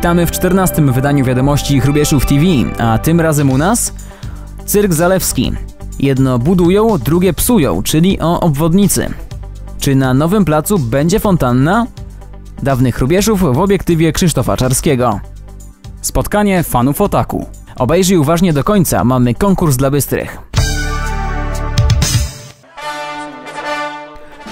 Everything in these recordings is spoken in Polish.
Witamy w 14 wydaniu wiadomości Chrubieszów TV, a tym razem u nas Cyrk Zalewski. Jedno budują, drugie psują, czyli o obwodnicy. Czy na nowym placu będzie fontanna? Dawnych Chrubieszów w obiektywie Krzysztofa Czarskiego. Spotkanie fanów Otaku. Obejrzyj uważnie do końca, mamy konkurs dla bystrych.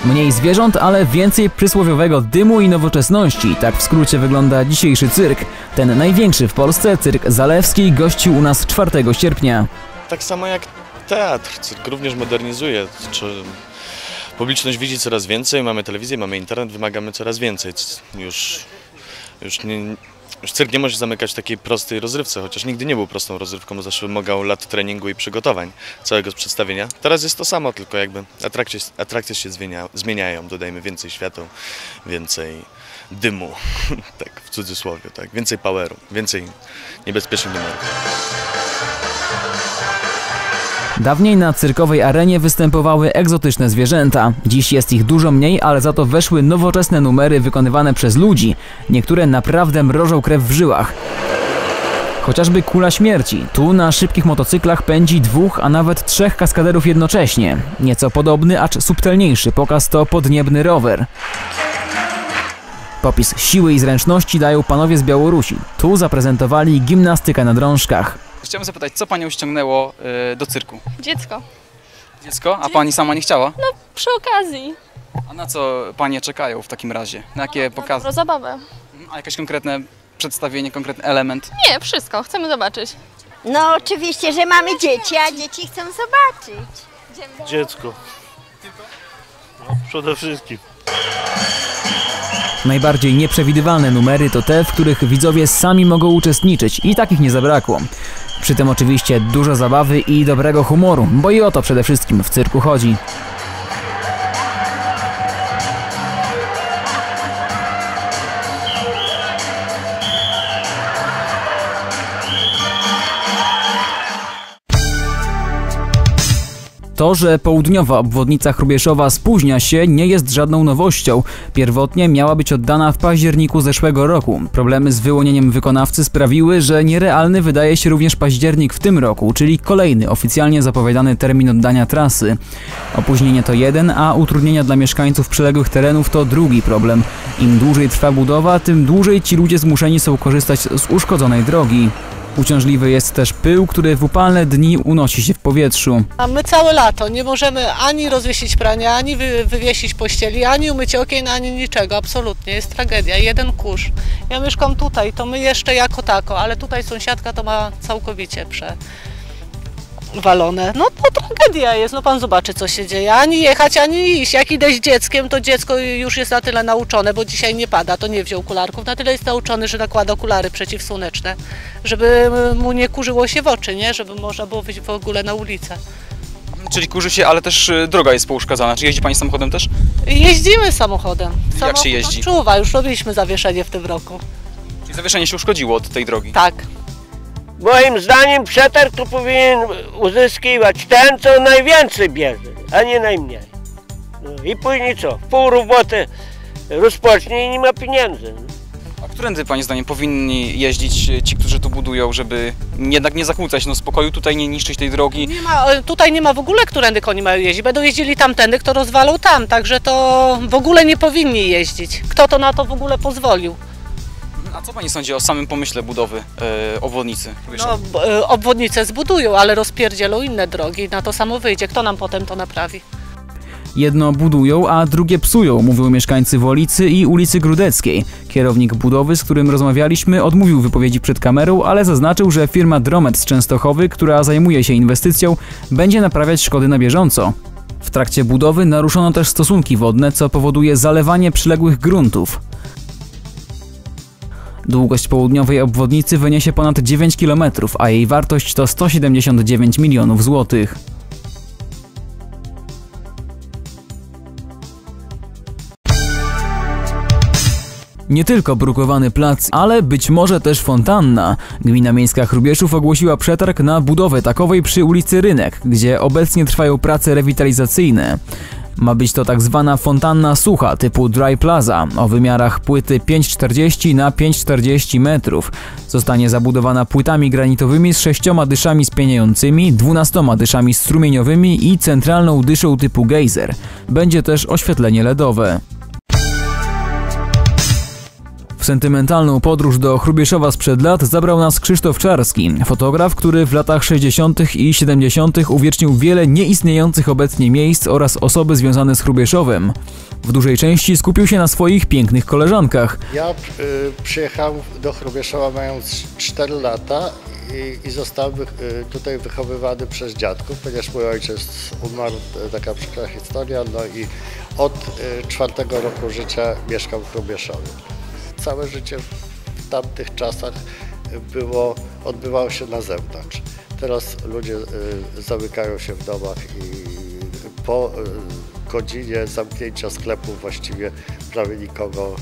Mniej zwierząt, ale więcej przysłowiowego dymu i nowoczesności. Tak w skrócie wygląda dzisiejszy cyrk. Ten największy w Polsce, cyrk Zalewski, gościł u nas 4 sierpnia. Tak samo jak teatr, cyrk również modernizuje. Czy publiczność widzi coraz więcej, mamy telewizję, mamy internet, wymagamy coraz więcej. Już, już, nie, już cyrk nie może zamykać w takiej prostej rozrywce, chociaż nigdy nie był prostą rozrywką, zawsze wymagał lat treningu i przygotowań całego przedstawienia. Teraz jest to samo, tylko jakby atrakcje, atrakcje się zmienia, zmieniają, dodajmy więcej świateł, więcej dymu, tak w cudzysłowie, tak, więcej poweru, więcej niebezpiecznych numerów. Dawniej na cyrkowej arenie występowały egzotyczne zwierzęta. Dziś jest ich dużo mniej, ale za to weszły nowoczesne numery wykonywane przez ludzi. Niektóre naprawdę mrożą krew w żyłach. Chociażby kula śmierci. Tu na szybkich motocyklach pędzi dwóch, a nawet trzech kaskaderów jednocześnie. Nieco podobny, acz subtelniejszy pokaz to podniebny rower. Popis siły i zręczności dają panowie z Białorusi. Tu zaprezentowali gimnastykę na drążkach. Chciałem zapytać, co panią ściągnęło y, do cyrku? Dziecko. Dziecko? A pani sama nie chciała? No przy okazji. A na co panie czekają w takim razie? Na jakie pokazy? Pro zabawę. A jakieś konkretne przedstawienie, konkretny element? Nie, wszystko. Chcemy zobaczyć. No oczywiście, że mamy dzieci, a dzieci chcą zobaczyć. Dziecko. No, przede wszystkim. Najbardziej nieprzewidywalne numery to te, w których widzowie sami mogą uczestniczyć i takich nie zabrakło. Przy tym oczywiście dużo zabawy i dobrego humoru, bo i o to przede wszystkim w cyrku chodzi. To, że południowa obwodnica Chrubieszowa spóźnia się, nie jest żadną nowością. Pierwotnie miała być oddana w październiku zeszłego roku. Problemy z wyłonieniem wykonawcy sprawiły, że nierealny wydaje się również październik w tym roku, czyli kolejny oficjalnie zapowiadany termin oddania trasy. Opóźnienie to jeden, a utrudnienia dla mieszkańców przyległych terenów to drugi problem. Im dłużej trwa budowa, tym dłużej ci ludzie zmuszeni są korzystać z uszkodzonej drogi. Uciążliwy jest też pył, który w upalne dni unosi się w powietrzu. A my całe lato nie możemy ani rozwiesić prania, ani wy, wywiesić pościeli, ani umyć okien, ani niczego. Absolutnie. Jest tragedia. Jeden kurz. Ja mieszkam tutaj, to my jeszcze jako tako, ale tutaj sąsiadka to ma całkowicie przewalone. No to tragedia jest. No pan zobaczy, co się dzieje. Ani jechać, ani iść. Jak idę z dzieckiem, to dziecko już jest na tyle nauczone, bo dzisiaj nie pada, to nie wziął okularków. Na tyle jest nauczony, że nakłada okulary przeciwsłoneczne, żeby mu nie kurzyło się w oczy, nie? Żeby można było wyjść w ogóle na ulicę. Czyli kurzy się, ale też y, droga jest pouszkadzana. Czy jeździ pani samochodem też? Jeździmy samochodem. Samochód się jeździ? Czuwa, już robiliśmy zawieszenie w tym roku. Czyli zawieszenie się uszkodziło od tej drogi. Tak. Moim zdaniem przetarg to powinien uzyskiwać ten, co najwięcej bierze, a nie najmniej. No i później co? W pół roboty rozpocznie i nie ma pieniędzy. A którędy pani zdaniem powinni jeździć ci, którzy tu budują, żeby jednak nie zakłócać no, spokoju, tutaj nie niszczyć tej drogi? Nie ma, e, tutaj nie ma w ogóle, którędy koni mają jeździć. Będą jeździli tamtędy, kto rozwalał tam, także to w ogóle nie powinni jeździć. Kto to na to w ogóle pozwolił? A co pani sądzi o samym pomyśle budowy y, obwodnicy? No, b- e, obwodnice zbudują, ale rozpierdzielą inne drogi. Na to samo wyjdzie. Kto nam potem to naprawi? Jedno budują, a drugie psują, mówią mieszkańcy Wolicy i ulicy Grudeckiej. Kierownik budowy, z którym rozmawialiśmy, odmówił wypowiedzi przed kamerą, ale zaznaczył, że firma Dromet z Częstochowy, która zajmuje się inwestycją, będzie naprawiać szkody na bieżąco. W trakcie budowy naruszono też stosunki wodne, co powoduje zalewanie przyległych gruntów. Długość południowej obwodnicy wyniesie ponad 9 km, a jej wartość to 179 milionów złotych. Nie tylko brukowany plac, ale być może też fontanna. Gmina Miejska Chrubieszów ogłosiła przetarg na budowę takowej przy ulicy Rynek, gdzie obecnie trwają prace rewitalizacyjne. Ma być to tak zwana fontanna sucha typu Dry Plaza o wymiarach płyty 5,40 na 5,40 metrów. Zostanie zabudowana płytami granitowymi z sześcioma dyszami spieniającymi, dwunastoma dyszami strumieniowymi i centralną dyszą typu gejzer. Będzie też oświetlenie LEDowe. Sentymentalną podróż do Chrubieszowa sprzed lat zabrał nas Krzysztof Czarski, fotograf, który w latach 60. i 70. uwiecznił wiele nieistniejących obecnie miejsc oraz osoby związane z Chrubieszowem. W dużej części skupił się na swoich pięknych koleżankach. Ja y, przyjechałem do Chrubieszowa mając 4 lata i, i zostałem y, tutaj wychowywany przez dziadków, ponieważ mój ojciec umarł, to taka przykra historia, no i od czwartego roku życia mieszkam w Chrubieszowie. Całe życie w tamtych czasach było, odbywało się na zewnątrz. Teraz ludzie y, zamykają się w domach i po y, godzinie zamknięcia sklepu właściwie prawie nikogo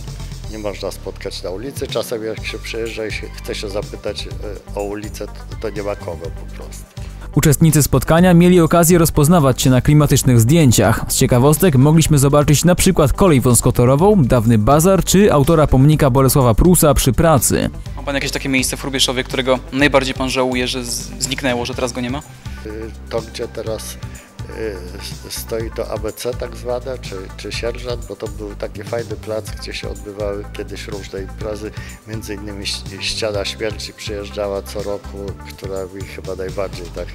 nie można spotkać na ulicy. Czasem jak się przyjeżdża i chce się zapytać y, o ulicę, to nie ma kogo po prostu. Uczestnicy spotkania mieli okazję rozpoznawać się na klimatycznych zdjęciach. Z ciekawostek mogliśmy zobaczyć na przykład kolej wąskotorową, dawny bazar czy autora pomnika Bolesława Prusa przy pracy. Ma pan jakieś takie miejsce w Chrubieszowie, którego najbardziej pan żałuje, że zniknęło, że teraz go nie ma? Y, To, gdzie teraz stoi to ABC tak zwane, czy, czy sierżant, bo to był taki fajny plac, gdzie się odbywały kiedyś różne imprezy, między innymi Ściana Śmierci przyjeżdżała co roku, która mi chyba najbardziej tak y,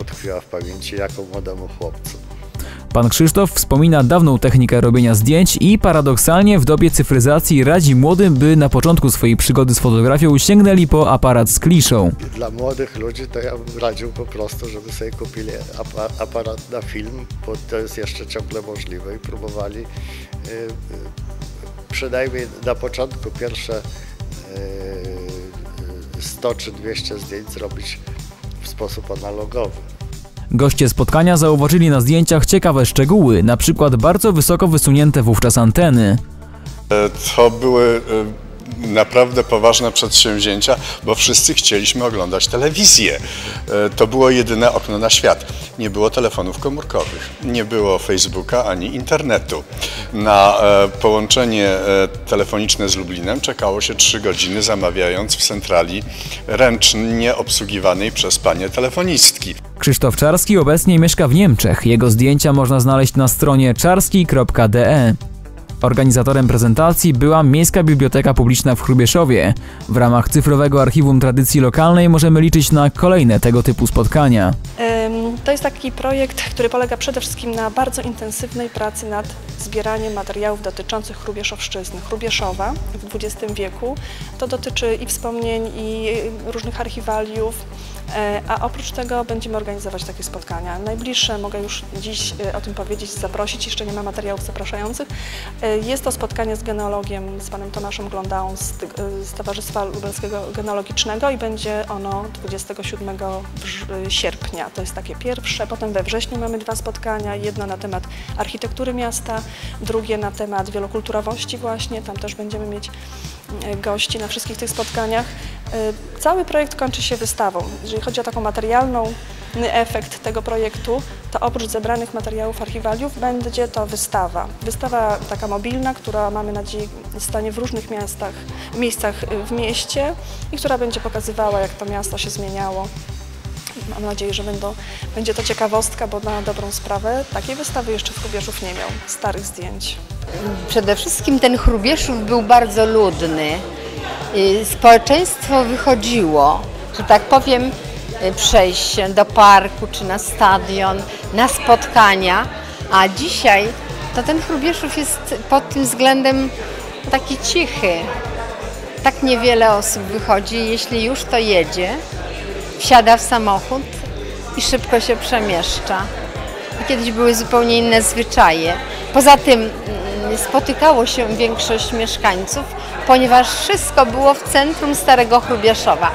utkwiła w pamięci jako młodemu chłopcu. Pan Krzysztof wspomina dawną technikę robienia zdjęć i paradoksalnie w dobie cyfryzacji radzi młodym, by na początku swojej przygody z fotografią sięgnęli po aparat z kliszą. Dla młodych ludzi to ja bym radził po prostu, żeby sobie kupili apa- aparat na film, bo to jest jeszcze ciągle możliwe i próbowali y, y, przynajmniej na początku pierwsze y, 100 czy 200 zdjęć zrobić w sposób analogowy. Goście spotkania zauważyli na zdjęciach ciekawe szczegóły, na przykład bardzo wysoko wysunięte wówczas anteny. E, To były e, naprawdę poważne przedsięwzięcia, bo wszyscy chcieliśmy oglądać telewizję. E, To było jedyne okno na świat. Nie było telefonów komórkowych, nie było Facebooka ani internetu. Na e, połączenie e, telefoniczne z Lublinem czekało się 3 godziny, zamawiając w centrali ręcznie obsługiwanej przez panie telefonistki. Krzysztof Czarski obecnie mieszka w Niemczech. Jego zdjęcia można znaleźć na stronie czarski.de. Organizatorem prezentacji była Miejska Biblioteka Publiczna w Chrubieszowie. W ramach cyfrowego archiwum tradycji lokalnej możemy liczyć na kolejne tego typu spotkania. To jest taki projekt, który polega przede wszystkim na bardzo intensywnej pracy nad zbieraniem materiałów dotyczących Chrubieszowszczyzny, Chrubieszowa w XX wieku. To dotyczy i wspomnień, i różnych archiwaliów, a oprócz tego będziemy organizować takie spotkania. Najbliższe, mogę już dziś e, o tym powiedzieć, zaprosić, jeszcze nie ma materiałów zapraszających. E, Jest to spotkanie z genealogiem, z panem Tomaszem Glądałą z, e, z Towarzystwa Lubelskiego Genealogicznego i będzie ono 27 wrz- sierpnia. To jest takie pierwsze. Potem we wrześniu mamy dwa spotkania. Jedno na temat architektury miasta, drugie na temat wielokulturowości właśnie. Tam też będziemy mieć e, gości na wszystkich tych spotkaniach. E, Cały projekt kończy się wystawą. Jeżeli chodzi o taką materialną efekt tego projektu, to oprócz zebranych materiałów archiwaliów będzie to wystawa. Wystawa taka mobilna, która mamy nadzieję stanie w różnych miastach, miejscach y, w mieście i która będzie pokazywała jak to miasto się zmieniało. Mam nadzieję, że będą, będzie to ciekawostka, bo na dobrą sprawę takiej wystawy jeszcze w Chrubieszów nie miał, starych zdjęć. Przede wszystkim ten Chrubieszów był bardzo ludny. Y, Społeczeństwo wychodziło, że tak powiem, y, przejść do parku czy na stadion, na spotkania, a dzisiaj to ten Chrubieszów jest pod tym względem taki cichy. Tak niewiele osób wychodzi, jeśli już to jedzie, wsiada w samochód i szybko się przemieszcza. Kiedyś były zupełnie inne zwyczaje. Poza tym spotykało się większość mieszkańców, ponieważ wszystko było w centrum Starego Chrubieszowa.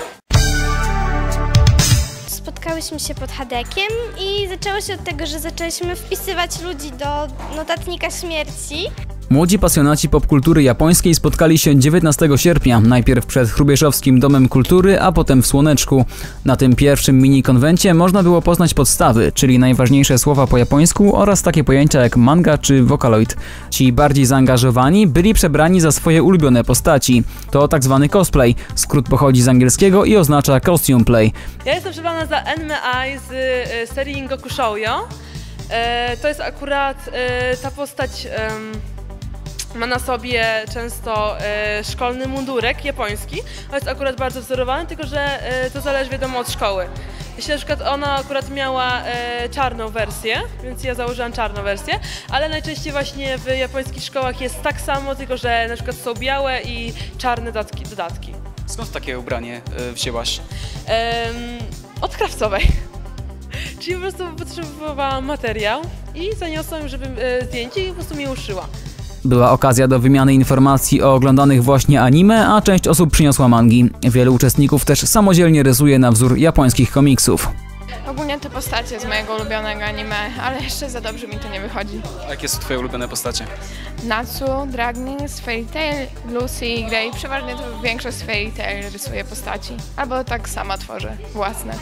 Spotkałyśmy się pod Hadekiem i zaczęło się od tego, że zaczęliśmy wpisywać ludzi do notatnika śmierci. Młodzi pasjonaci popkultury japońskiej spotkali się 19 sierpnia, najpierw przed Hrubieszowskim Domem Kultury, a potem w Słoneczku. Na tym pierwszym mini-konwencie można było poznać podstawy, czyli najważniejsze słowa po japońsku oraz takie pojęcia jak manga czy vocaloid. Ci bardziej zaangażowani byli przebrani za swoje ulubione postaci. To tak zwany cosplay. Skrót pochodzi z angielskiego i oznacza costume play. Ja jestem przebrana za NMI z e, serii Goku Shoujo. E, to jest akurat e, ta postać ma na sobie często e, szkolny mundurek japoński. On jest akurat bardzo wzorowany, tylko że e, to zależy wiadomo od szkoły. Jeśli na przykład ona akurat miała e, czarną wersję, więc ja założyłam czarną wersję, ale najczęściej właśnie w japońskich szkołach jest tak samo, tylko że na przykład są białe i czarne dodatki. dodatki. Skąd takie ubranie e, wzięłaś? Em, od krawcowej. Czyli po prostu potrzebowałam materiał i zaniosłam żeby e, zdjęcie i po prostu mi uszyła. Była okazja do wymiany informacji o oglądanych właśnie anime, a część osób przyniosła mangi. Wielu uczestników też samodzielnie rysuje na wzór japońskich komiksów. Ogólnie te postacie z mojego ulubionego anime, ale jeszcze za dobrze mi to nie wychodzi. A jakie są twoje ulubione postacie? Natsu, Dragnis, Fairy Tail, Lucy i Grey. Przeważnie to większość z Fairy Tail rysuje postaci. Albo tak sama tworzę własne.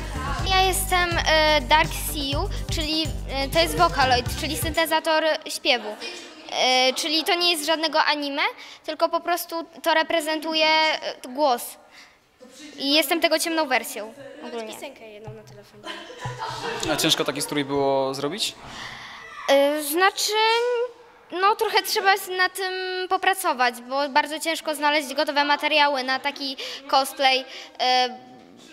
Ja jestem e, Dark Siu, czyli e, to jest Vocaloid, czyli syntezator śpiewu. E, czyli to nie jest żadnego anime, tylko po prostu to reprezentuje e, głos. I jestem tego ciemną wersją ogólnie. Piosenkę jedną na telefonie. A ciężko taki strój było zrobić? E, Znaczy, no trochę trzeba na tym popracować, bo bardzo ciężko znaleźć gotowe materiały na taki cosplay.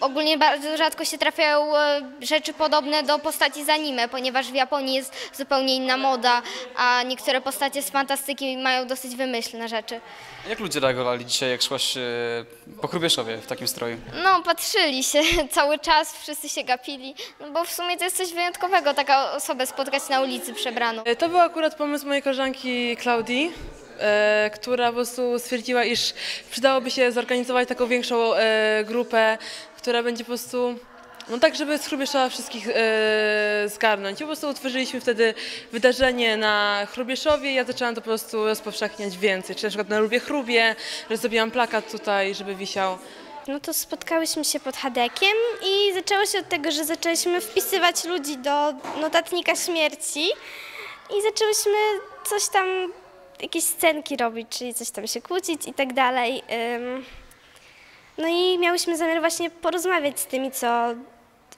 Ogólnie bardzo rzadko się trafiają e, rzeczy podobne do postaci z anime, ponieważ w Japonii jest zupełnie inna moda, a niektóre postacie z fantastyki mają dosyć wymyślne rzeczy. Jak ludzie reagowali dzisiaj, jak szłaś e, po Hrubieszowie w takim stroju? No, patrzyli się cały czas, wszyscy się gapili, no bo w sumie to jest coś wyjątkowego, taka osobę spotkać na ulicy przebraną. E, To był akurat pomysł mojej koleżanki Klaudii, która po prostu stwierdziła, iż przydałoby się zorganizować taką większą grupę, która będzie po prostu, no tak, żeby z wszystkich e, zgarnąć. I po prostu utworzyliśmy wtedy wydarzenie na Hrubieszowie i ja zaczęłam to po prostu rozpowszechniać więcej. Czy na przykład na Lubię Chrubie, zrobiłam plakat tutaj, żeby wisiał. No to spotkałyśmy się pod Hadekiem i zaczęło się od tego, że zaczęliśmy wpisywać ludzi do notatnika śmierci i zaczęłyśmy coś tam, jakieś scenki robić, czyli coś tam się kłócić i tak dalej. Ym. No i miałyśmy zamiar właśnie porozmawiać z tymi, co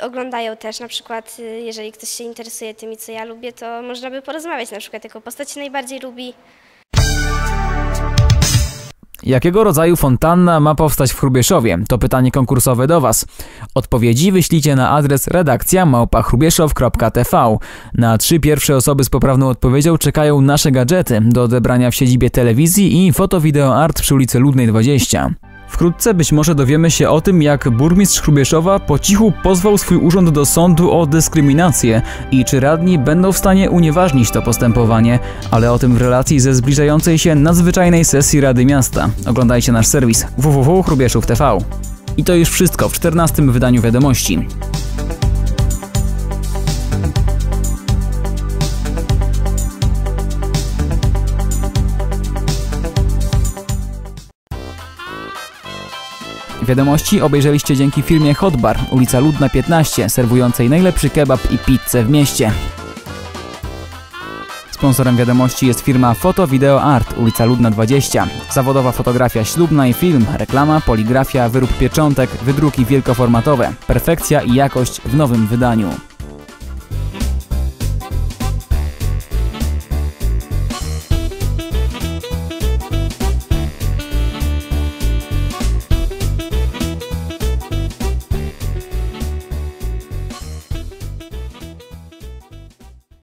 oglądają też, na przykład y, jeżeli ktoś się interesuje tymi, co ja lubię, to można by porozmawiać, na przykład jaką postać najbardziej lubi. Jakiego rodzaju fontanna ma powstać w Hrubieszowie? To pytanie konkursowe do Was. Odpowiedzi wyślijcie na adres redakcja małpachrubieszow.tv. Na trzy pierwsze osoby z poprawną odpowiedzią czekają nasze gadżety do odebrania w siedzibie telewizji i foto wideo art przy ulicy Ludnej 20. Wkrótce być może dowiemy się o tym, jak burmistrz Hrubieszowa po cichu pozwał swój urząd do sądu o dyskryminację i czy radni będą w stanie unieważnić to postępowanie, ale o tym w relacji ze zbliżającej się nadzwyczajnej sesji Rady Miasta. Oglądajcie nasz serwis www.hrubieszów.tv. I to już wszystko w 14 wydaniu wiadomości. Wiadomości obejrzeliście dzięki firmie Hot Bar, ulica Ludna 15, serwującej najlepszy kebab i pizzę w mieście. Sponsorem wiadomości jest firma Foto Video Art, ulica Ludna 20. Zawodowa fotografia ślubna i film, reklama, poligrafia, wyrób pieczątek, wydruki wielkoformatowe. Perfekcja i jakość w nowym wydaniu.